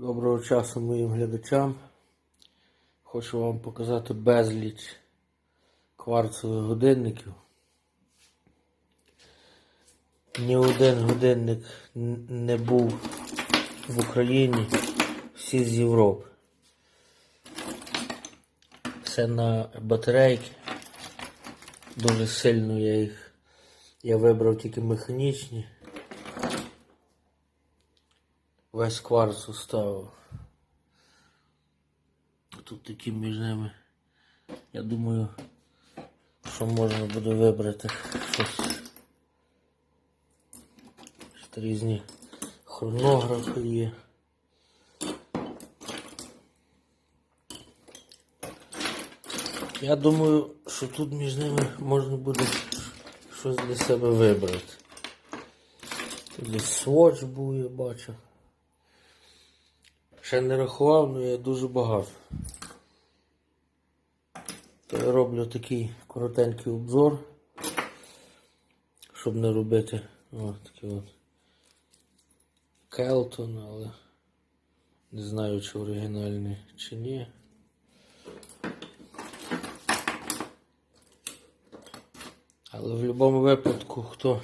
Доброго часу моїм глядачам. Хочу вам показати безліч кварцевих годинників. Ні один годинник не був в Україні, всі з Європи. Все на батарейки. Дуже сильно я їх. Я вибрав тільки механічні. Весь кварц уставив. Тут такі між ними. Я думаю, що можна буде вибрати щось. Ще різні хронографи є. Я думаю, що тут між ними можна буде щось для себе вибрати. Тут десь сводч був, я бачу. Ще не рахував, але є дуже багато. То я роблю такий коротенький обзор, щоб не робити о, такий от Келтон, але не знаю, чи оригінальний, чи ні. Але в будь-якому випадку, хто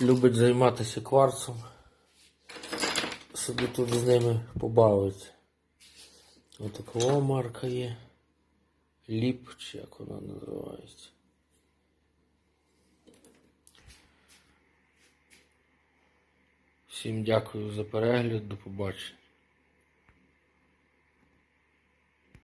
любить займатися кварцом, собі тут з ними побавиться. Ось такова марка є. Ліп, чи як вона називається. Всім дякую за перегляд, до побачення.